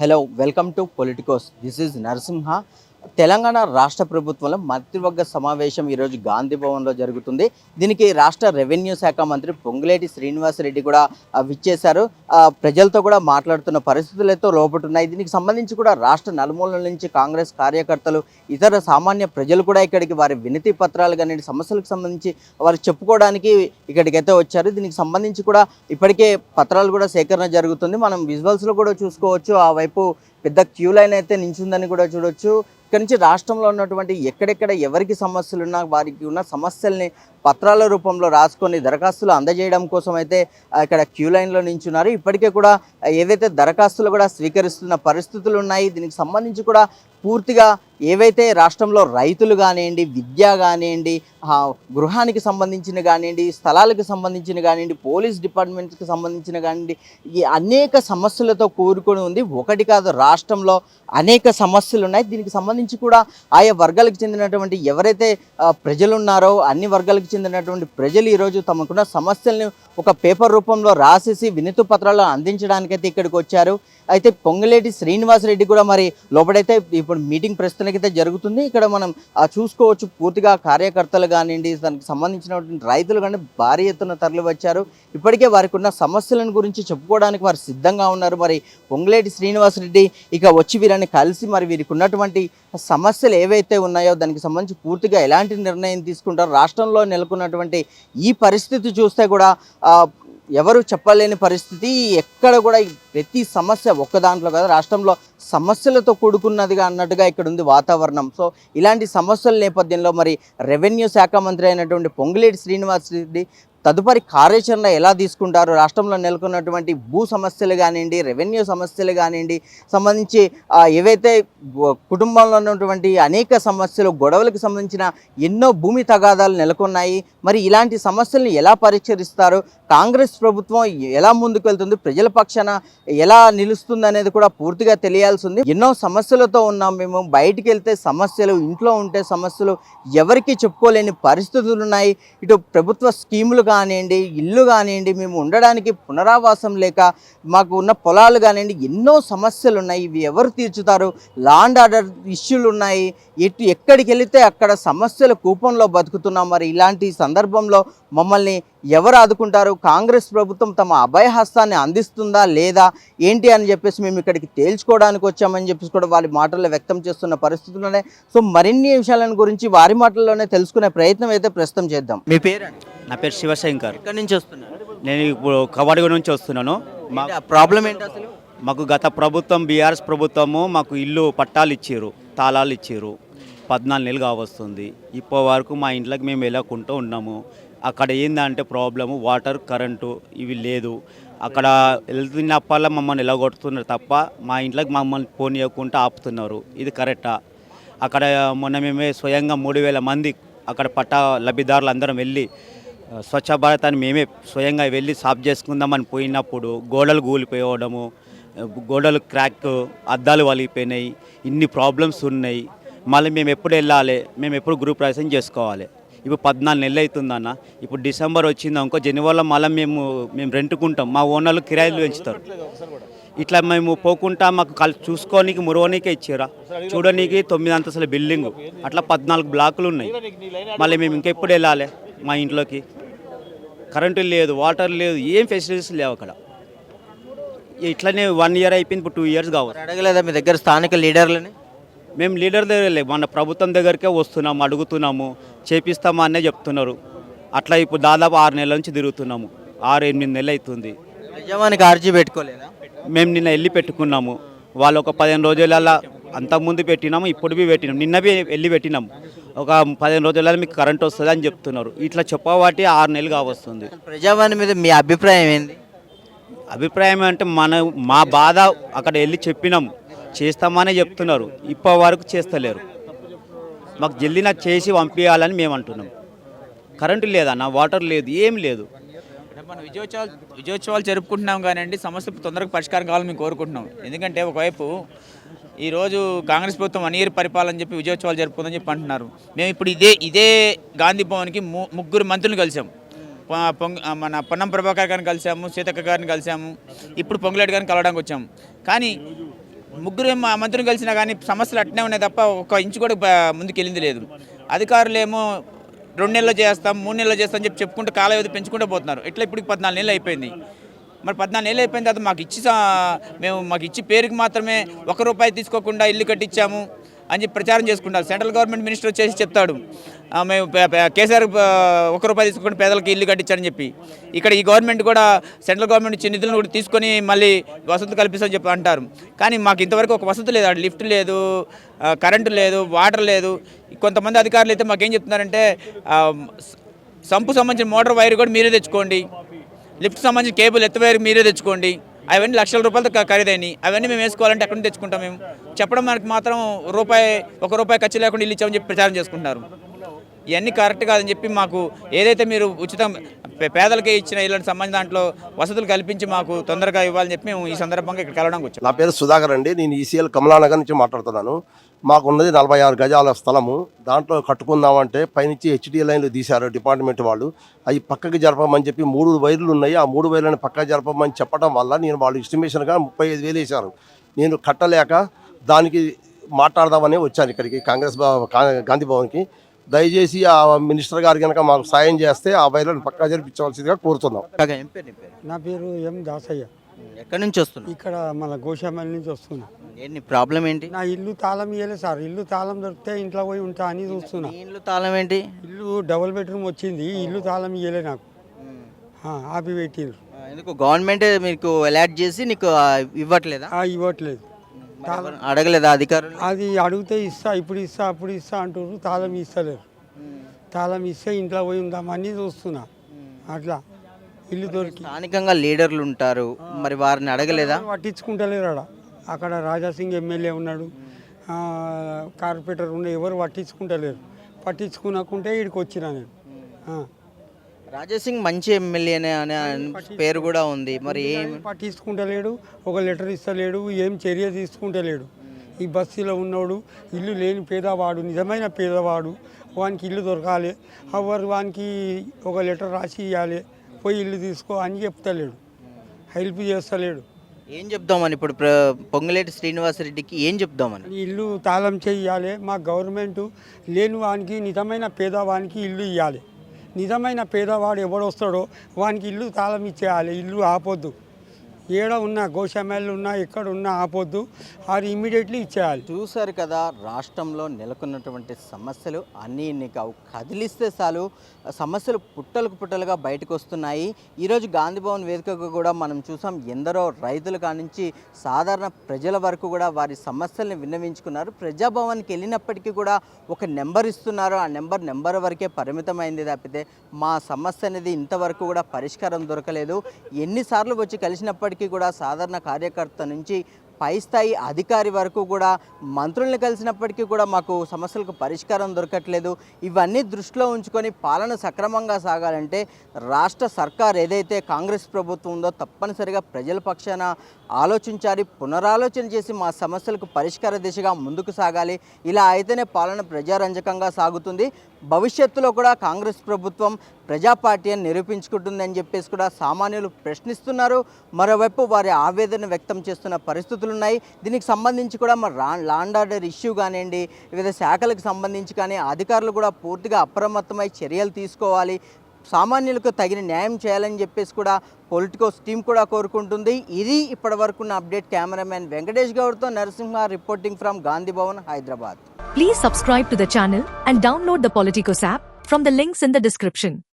Hello welcome to Politicos this is Narasimha Telangana రాష్ట్ర ప్రభుత్వంలో మంత్రివర్గ సమావేశం ఈరోజు గాంధీ భవన్లో జరుగుతుంది. దీనికి రాష్ట్ర రెవెన్యూ శాఖ మంత్రి పొంగులేటి శ్రీనివాసరెడ్డి కూడా విచ్చేశారు. ప్రజలతో కూడా మాట్లాడుతున్న పరిస్థితులతో లోపటున్నాయి దీనికి సంబంధించి కూడా రాష్ట్ర నలుమూలల నుంచి కాంగ్రెస్ కార్యకర్తలు ఇతర సామాన్య ప్రజలు కూడా ఇక్కడికి వారి వినతి పత్రాలు కానీ సమస్యలకు సంబంధించి వారు చెప్పుకోవడానికి ఇక్కడికైతే వచ్చారు. దీనికి సంబంధించి కూడా ఇప్పటికే పత్రాలు కూడా సేకరణ జరుగుతుంది. మనం విజువల్స్లో కూడా చూసుకోవచ్చు. ఆ వైపు పెద్ద క్యూ లైన్ అయితే నించుందని కూడా చూడొచ్చు. ఇక్కడి నుంచి రాష్ట్రంలో ఉన్నటువంటి ఎక్కడెక్కడ ఎవరికి సమస్యలు ఉన్నా వారికి ఉన్న సమస్యల్ని పత్రాల రూపంలో రాసుకొని దరఖాస్తులు అందజేయడం కోసం అయితే ఇక్కడ క్యూ లైన్లో నించున్నారు. ఇప్పటికే కూడా ఏదైతే ఏవైతే దరఖాస్తులు కూడా స్వీకరిస్తున్న పరిస్థితులు ఉన్నాయి దీనికి సంబంధించి కూడా పూర్తిగా ఏవైతే రాష్ట్రంలో రైతులు కానివ్వండి విద్య కానివ్వండి గృహానికి సంబంధించిన కానివ్వండి స్థలాలకు సంబంధించిన కానివ్వండి పోలీస్ డిపార్ట్మెంట్కి సంబంధించిన కానివ్వండి ఈ అనేక సమస్యలతో కూరుకొని ఉంది. ఒకటి కాదు రాష్ట్రంలో అనేక సమస్యలు ఉన్నాయి దీనికి సంబంధించి కూడా ఆయా వర్గాలకు చెందినటువంటి ఎవరైతే ప్రజలున్నారో ప్రజలు ఉన్నారో అన్ని వర్గాలకు చెందినటువంటి ప్రజలు ఈరోజు తమకున్న సమస్యల్ని ఒక పేపర్ రూపంలో రాసేసి వినతు పత్రాలు అందించడానికైతే ఇక్కడికి వచ్చారు. అయితే పొంగులేటి శ్రీనివాసరెడ్డి కూడా మరి లోపలైతే ఇప్పుడు మీటింగ్ ప్రస్తుతానికైతే జరుగుతుంది. ఇక్కడ మనం చూసుకోవచ్చు పూర్తిగా కార్యకర్తలు కానివ్వండి దానికి సంబంధించినటువంటి రైతులు కానీ భారీ ఎత్తున తరలి వచ్చారు. ఇప్పటికే వారికి ఉన్న సమస్యలను గురించి చెప్పుకోవడానికి వారు సిద్ధంగా ఉన్నారు. మరి పొంగులేటి శ్రీనివాసరెడ్డి ఇక వచ్చి వీరిని కలిసి మరి వీరికి ఉన్నటువంటి సమస్యలు ఏవైతే ఉన్నాయో దానికి సంబంధించి పూర్తిగా ఎలాంటి నిర్ణయం తీసుకుంటారో రాష్ట్రంలో నెలకొన్నటువంటి ఈ పరిస్థితి చూస్తే కూడా ఎవరు చెప్పలేని పరిస్థితి. ఎక్కడ కూడా ప్రతి సమస్య ఒక్క దాంట్లో కదా రాష్ట్రంలో సమస్యలతో కూడుకున్నదిగా అన్నట్టుగా ఇక్కడ ఉంది వాతావరణం. సో ఇలాంటి సమస్యల నేపథ్యంలో మరి రెవెన్యూ శాఖ మంత్రి అయినటువంటి పొంగులేటి శ్రీనివాస్ రెడ్డి తదుపరి కార్యాచరణ ఎలా తీసుకుంటారు? రాష్ట్రంలో నెలకొన్నటువంటి భూ సమస్యలు కానివ్వండి రెవెన్యూ సమస్యలు కానివ్వండి సంబంధించి ఏవైతే కుటుంబంలో ఉన్నటువంటి అనేక సమస్యలు గొడవలకు సంబంధించిన ఎన్నో భూమి తగాదాలు నెలకొన్నాయి. మరి ఇలాంటి సమస్యలను ఎలా పరిష్కరిస్తారు? కాంగ్రెస్ ప్రభుత్వం ఎలా ముందుకు వెళ్తుంది ప్రజల పక్షాన ఎలా నిలుస్తుంది అనేది కూడా పూర్తిగా తెలియాల్సి ఉంది ఎన్నో సమస్యలతో ఉన్నాం మేము. బయటికి వెళ్తే సమస్యలు ఇంట్లో ఉంటే సమస్యలు ఎవరికి చెప్పుకోలేని పరిస్థితులు ఉన్నాయి. ఇటు ప్రభుత్వ స్కీములు కానివ్వండి ఇల్లు కానివ్వండి మేము ఉండడానికి పునరావాసం లేక మాకు ఉన్న పొలాలు కానివ్వండి ఎన్నో సమస్యలు ఉన్నాయి ఇవి ఎవరు తీర్చుతారు? లాండ్ ఆర్డర్ ఇష్యూలు ఉన్నాయి ఎటు ఎక్కడికి వెళితే అక్కడ సమస్యల కూపంలో బతుకుతున్నాం. మరి ఇలాంటి సందర్భంలో మమ్మల్ని ఎవరు ఆదుకుంటారు? కాంగ్రెస్ ప్రభుత్వం తమ అభయహస్తాన్ని అందిస్తుందా లేదా? ఏంటి అని చెప్పేసి మేము ఇక్కడికి తేల్చుకోవడానికి వచ్చామని చెప్పేసి కూడా వారి మాటల్లో వ్యక్తం చేస్తున్న పరిస్థితుల్లోనే సో మరిన్ని విషయాలను గురించి వారి మాటల్లోనే తెలుసుకునే ప్రయత్నం అయితే ప్రస్తుతం చేద్దాం. మీ పేరు నా పేరు శివశంకర్. ఎక్కడి నుంచి వస్తున్నారు? నేను ఇప్పుడు కబడ్డీ నుంచి వస్తున్నాను. మా ప్రాబ్లం ఏంటి అసలు? మాకు గత ప్రభుత్వం బీఆర్ఎస్ ప్రభుత్వము మాకు ఇల్లు పట్టాలు ఇచ్చారు తాళాలు ఇచ్చారు. పద్నాలుగు నెలలు కావస్తుంది. ఇప్పటి వరకు మా ఇంట్లోకి మేము వెళ్ళకుండా ఉన్నాము. అక్కడ ఏందంటే ప్రాబ్లము వాటర్ కరెంటు ఇవి లేదు. అక్కడ వెళ్తున్నప్పల్లా మమ్మల్ని ఎలగొడుతున్నారు తప్ప మా ఇంట్లోకి మమ్మల్ని పోనీయకుండా ఆపుతున్నారు. ఇది కరెక్టా అక్కడ మొన్న మేమే స్వయంగా మూడు వేల మంది అక్కడ పట్టా లబ్ధిదారులు అందరం వెళ్ళి స్వచ్ఛ భారత్ అని మేమే స్వయంగా వెళ్ళి సాఫ్ చేసుకుందామని పోయినప్పుడు గోడలు కూలిపోవడము గోడలు క్రాక్ అద్దాలు వలిగిపోయినాయి ఇన్ని ప్రాబ్లమ్స్ ఉన్నాయి. మళ్ళీ మేము ఎప్పుడు వెళ్ళాలి మేము ఎప్పుడు గ్రూప్ ప్రవేశం చేసుకోవాలి? ఇప్పుడు పద్నాలుగు నెలలు అవుతుందన్న ఇప్పుడు డిసెంబర్ వచ్చింది అనుకో జనవరిలో మళ్ళీ మేము మేము రెంట్కుంటాం. మా ఓనర్లు కిరాయిలు పెంచుతారు. ఇట్లా మేము పోకుండా మాకు కల్ చూసుకోనికి మురవనీకే ఇచ్చారా? చూడనీకి తొమ్మిది అంతస్తుల బిల్డింగ్. అట్లా పద్నాలుగు బ్లాకులు ఉన్నాయి. మళ్ళీ మేము ఇంకెప్పుడు వెళ్ళాలి? మా ఇంట్లోకి. కరెంటు లేదు వాటర్ లేదు ఏం ఫెసిలిటీస్ లేవు అక్కడ. ఇట్లనే వన్ ఇయర్ అయిపోయింది ఇప్పుడు టూ ఇయర్స్ కావాలి అడగలేదా మీ దగ్గర స్థానిక లీడర్లని? మేము లీడర్ దగ్గర లేదు మన ప్రభుత్వం దగ్గరికే వస్తున్నాము అడుగుతున్నాము చేపిస్తామా అనే చెప్తున్నారు. అట్లా ఇప్పుడు దాదాపు ఆరు నెలల నుంచి తిరుగుతున్నాము. ఆరు ఎనిమిది నెలలు అవుతుంది. నిజామానికి ఆర్జీ పెట్టుకోలేదా? మేము నిన్న వెళ్ళి పెట్టుకున్నాము. వాళ్ళు ఒక పదిహేను రోజులలో అంతకుముందు పెట్టినాము ఇప్పుడు పెట్టినాము. నిన్న బి వెళ్ళి పెట్టినాము. ఒక పదిహేను రోజులలో మీకు కరెంట్ వస్తుంది అని చెప్తున్నారు. ఇట్లా చెప్పబట్టి ఆరు నెలలు కావస్తుంది. ప్రజావాణి మీద మీ అభిప్రాయం ఏంది? అభిప్రాయం అంటే మన మా బాధ అక్కడ వెళ్ళి చెప్పినాము చేస్తామనే చెప్తున్నారు. ఇప్పటి వరకు చేస్తలేరు. మాకు జల్దీ నాకు చేసి పంపించాలని మేము అంటున్నాం. కరెంటు లేదన్న వాటర్ లేదు ఏం లేదు. మనం విజయోత్సవాలు విజయోత్సవాలు జరుపుకుంటున్నాం కానివ్వండి సమస్య తొందరగా పరిష్కారం కావాలని మేము కోరుకుంటున్నాం. ఎందుకంటే ఒకవైపు ఈరోజు కాంగ్రెస్ ప్రభుత్వం వన్ ఇయర్ పరిపాలన చెప్పి విజయోత్సవాలు జరుపుకుందని చెప్పి అంటున్నారు. మేము ఇప్పుడు ఇదే ఇదే గాంధీ భవన్కి ము- ముగ్గురు మంత్రులు కలిసాం పొంగ మన పొన్నం ప్రభాకర్ గారిని కలిసాము సీతక్క గారిని కలిసాము ఇప్పుడు పొంగులేటి గారిని కలవడానికి వచ్చాము. కానీ ముగ్గురు మంత్రులు కలిసినా కానీ సమస్యలు అట్నే ఉన్నాయి తప్ప ఒక ఇంచు కూడా ముందుకెళ్ళింది ముందుకు వెళ్ళింది లేదు. అధికారులేమో రెండు నెలలు చేస్తాం మూడు నెలలు చేస్తాం అని చెప్పి చెప్పుకుంటూ కాలవ్యవధి పెంచుకుంటూ పోతున్నారు. ఇట్లా ఇప్పుడు పద్నాలుగు నెలలు అయిపోయింది. మరి పద్నాలుగు నెలలు అయిపోయిన తర్వాత మాకు ఇచ్చి మేము మాకు ఇచ్చి పేరుకి మాత్రమే ఒక రూపాయి తీసుకోకుండా ఇల్లు కట్టించాము అని చెప్పి ప్రచారం చేసుకుంటారు. సెంట్రల్ గవర్నమెంట్ మినిస్టర్ వచ్చేసి చెప్తాడు. మేము కేసీఆర్ ఒక రూపాయి తీసుకుని పేదలకి ఇల్లు కట్టించారని చెప్పి. ఇక్కడ ఈ గవర్నమెంట్ కూడా సెంట్రల్ గవర్నమెంట్ నుంచి నిధులను కూడా తీసుకొని మళ్ళీ వసతి కల్పిస్తామని చెప్పి అంటారు. కానీ మాకు ఇంతవరకు ఒక వసతి లేదు. అక్కడ లిఫ్ట్ లేదు కరెంటు లేదు వాటర్ లేదు. కొంతమంది అధికారులు అయితే మాకేం చెప్తున్నారంటే సంపు సంబంధించిన మోటార్ వైర్ కూడా మీరే తెచ్చుకోండి. లిఫ్ట్ సంబంధించిన కేబుల్ ఎత్త మీరే తెచ్చుకోండి. అవన్నీ లక్షల రూపాయలతో ఖరీదైనవి. అవన్నీ మేము వేసుకోవాలంటే అక్కడ నుంచి తెచ్చుకుంటాం మేము. చెప్పడం మనకి మాత్రం రూపాయి ఒక రూపాయి ఖర్చు లేకుండా ఇల్లు ఇచ్చామని చెప్పి ప్రచారం చేసుకుంటున్నారు. ఇవన్నీ కరెక్ట్ కాదని చెప్పి మాకు ఏదైతే మీరు ఉచితం పే- పేదలకే ఇచ్చిన ఇలాంటి సంబంధించిన దాంట్లో వసతులు కల్పించి మాకు తొందరగా ఇవ్వాలని చెప్పి మేము ఈ సందర్భంగా ఇక్కడ కలవడానికి వచ్చాం. నా పేరు సుధాకర్ అండి. నేను ఈసీఎల్ కమలానగర్ నుంచి మాట్లాడుతున్నాను. మాకు ఉన్నది నలభై ఆరు గజాల స్థలము. దాంట్లో కట్టుకుందామంటే పైనుంచి హెచ్డి లైన్లు తీశారు డిపార్ట్మెంట్ వాళ్ళు. అవి పక్కకి జరపమని చెప్పి మూడు వైర్లు ఉన్నాయి. ఆ మూడు వైర్లను పక్కకి జరపమని చెప్పడం వల్ల నేను వాళ్ళు ఎస్టిమేషన్గా ముప్పై ఐదు వేలు వేశారు. నేను కట్టలేక దానికి మాట్లాడదామని వచ్చాను ఇక్కడికి కాంగ్రెస్ గాంధీ భవన్కి. దయచేసి ఆ మినిస్టర్ గారు కనుక మాకు సాయం చేస్తే ఆ వైర్లను పక్కా జరిపించవలసిందిగా కోరుతున్నాం. కాగా ఏం పేరు నీ పేరు? నా పేరు ఎం దాసయ్య. ఎక్కడి నుంచి వస్తున్నావు? ఇక్కడ మన గోషామల్ నుంచి వస్తున్నా. ఏంటి ప్రాబ్లం ఏంటి? నా ఇల్లు తాళం ఇయ్యలే సార్. ఇల్లు తాళం దొరికితే ఇంట్లో పోయి ఉంటా అని చూస్తున్నా. నీ ఇల్లు తాళం ఏంటి? ఇల్లు డబుల్ బెడ్రూమ్ వచ్చింది. ఇల్లు తాళం ఇయ్యలే నాకు. ఆ, ఆపి పెట్టిండ్రు ఆ, ఎందుకు గవర్నమెంట్ మీకు అలాట్ చేసి నీకు ఆ, ఇవ్వట్లేదా? ఆ, ఇవ్వట్లేదు. అడగలేదా అధికారులు? అది అడిగితే ఇస్తా ఇప్పుడు ఇస్తా అప్పుడు ఇస్తా అంటున్నారు తాళం ఇస్తలేరు. తాళం ఇస్తే ఇంట్లో పోయి ఉందామని చూస్తున్నా. అట్లా. ఇల్లు దొరికి. స్థానికంగా లీడర్లు ఉంటారు. మరి వారిని అడగలేదా? పట్టించుకుంటలేరు ఆడ. అక్కడ రాజాసింగ్ ఎమ్మెల్యే ఉన్నాడు. కార్పొరేటర్ ఉన్న ఎవరు పట్టించుకుంటలేరు. పట్టించుకునకుంటే ఇక్కడికి వచ్చినా నేను. రాజాసింగ్ మంచి ఎమ్మెల్యేనే అనే పేరు కూడా ఉంది. మరి ఏం పట్టించుకుంటలేడు ఒక లెటర్ ఇస్తలేడు ఏం చర్య తీసుకుంటలేడు. ఈ బస్తీలో ఉన్నోడు ఇల్లు లేని పేదవాడు నిజమైన పేదవాడు వానికి ఇల్లు దొరకాలి. ఎవరు వానికి ఒక లెటర్ రాసి ఇవ్వాలి పోయి ఇల్లు తీసుకో అని చెప్తలేడు. హెల్ప్ చేస్తలేడు. ఏం చెప్దామని ఇప్పుడు పొంగులేటి శ్రీనివాసరెడ్డికి ఏం చెప్దామని? ఇల్లు తాళం చేయాలి. మా గవర్నమెంట్ లేని వానికి నిజమైన పేదవానికి ఇల్లు ఇవ్వాలి నిజమైన పేదవాడు ఎవడొస్తాడో వానికి ఇల్లు తాళం ఇచ్చేయాలి ఇల్లు ఆపొద్దు. ఏడ ఉన్నా గోశామేళ్ళు ఉన్నా ఎక్కడ ఉన్నా ఆపొద్దు. అది ఇమ్మీడియట్లీ ఇచ్చేయాలి. చూశారు కదా రాష్ట్రంలో నెలకొన్నటువంటి సమస్యలు అన్నీ ఇన్ని కావు కదిలిస్తే చాలు. సమస్యలు పుట్టలకు పుట్టలుగా బయటకు వస్తున్నాయి ఈరోజు గాంధీ భవన్ వేదికగా కూడా మనం చూసాం ఎందరో రైతుల కానించి సాధారణ ప్రజల వరకు కూడా వారి సమస్యల్ని విన్నవించుకున్నారు. ప్రజాభవన్కి వెళ్ళినప్పటికీ కూడా ఒక నెంబర్ ఇస్తున్నారు. ఆ నెంబర్ నెంబర్ వరకే పరిమితమైంది తప్పితే మా సమస్య అనేది ఇంతవరకు కూడా పరిష్కారం దొరకలేదు. ఎన్నిసార్లు వచ్చి కలిసినప్పటికీ కూడా సాధారణ కార్యకర్త నుంచి పై స్థాయి అధికారి వరకు కూడా మంత్రుల్ని కలిసినప్పటికీ కూడా మాకు సమస్యలకు పరిష్కారం దొరకట్లేదు. ఇవన్నీ దృష్టిలో ఉంచుకొని పాలన సక్రమంగా సాగాలంటే రాష్ట్ర సర్కార్ ఏదైతే కాంగ్రెస్ ప్రభుత్వం ఉందో తప్పనిసరిగా ప్రజల పక్షాన ఆలోచించాలి పునరాలోచన చేసి మా సమస్యలకు పరిష్కార దిశగా ముందుకు సాగాలి. ఇలా అయితేనే పాలన ప్రజారంజకంగా సాగుతుంది. భవిష్యత్తులో కూడా కాంగ్రెస్ ప్రభుత్వం ప్రజాపార్టీ అని నిరూపించుకుంటుందని చెప్పేసి కూడా సామాన్యులు ప్రశ్నిస్తున్నారు. మరోవైపు వారి ఆవేదన వ్యక్తం చేస్తున్న పరిస్థితులు ఉన్నాయి దీనికి సంబంధించి కూడా మరి లాండ్ ఆర్డర్ ఇష్యూ కానివ్వండి వివిధ శాఖలకు సంబంధించి కానీ అధికారులు కూడా పూర్తిగా అప్రమత్తమై చర్యలు తీసుకోవాలి. సామాన్యులకు తగిన న్యాయం చేయాలని చెప్పేసి కూడా పొలిటికోస్ టీం కూడా కోరుకుంటుంది. ఇది ఇప్పటివరకు ఉన్న update. Cameraman Venkatesh గౌడ్తో Narasimha reporting from Gandhi Bhavan Hyderabad. Please subscribe to the channel and download the Politicos app from the links in the description